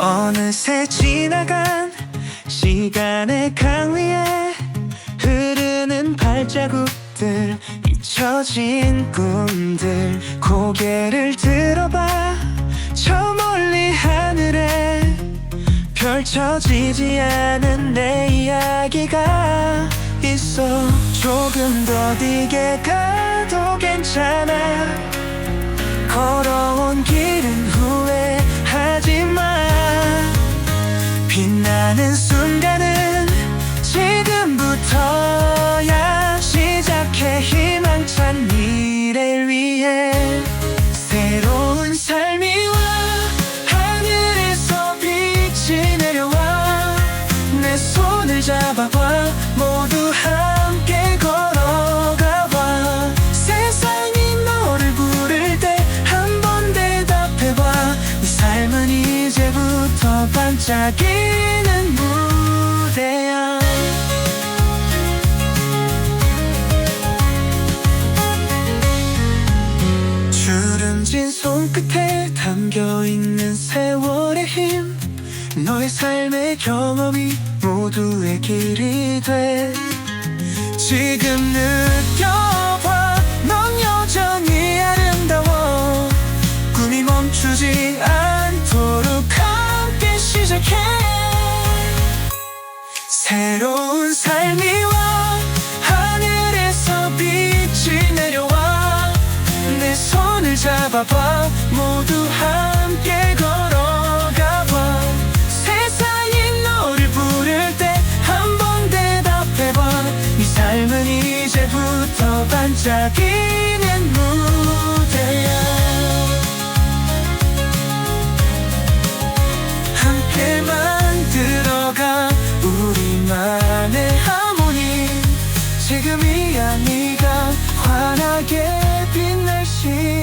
어느새 지나간 시간의 강 위에 흐르는 발자국들 잊혀진 꿈들 고개를 들어봐. 저 멀리 하늘에 펼쳐지지 않은 내 이야기가 있어. 조금 더디게 가도 괜찮아 손을 잡아봐. 모두 함께 걸어가봐. 세상이 너를 부를 때 한 번 대답해봐. 네 삶은 이제부터 반짝이는 무대야. 주름진 손끝에 담겨있는 세월의 힘. 너의 삶의 경험이 모두의 길이 돼. 지금 느껴봐. 넌 여전히 아름다워. 꿈이 멈추지 않도록 함께 시작해. 새로운 삶이 와. 하늘에서 빛이 내려와. 내 손을 잡아봐. 모두 함께 걸 삶은 이제부터 반짝이는 무대야. 함께 만들어가 우리만의 하모니. 지금이야 네가 환하게 빛날 시간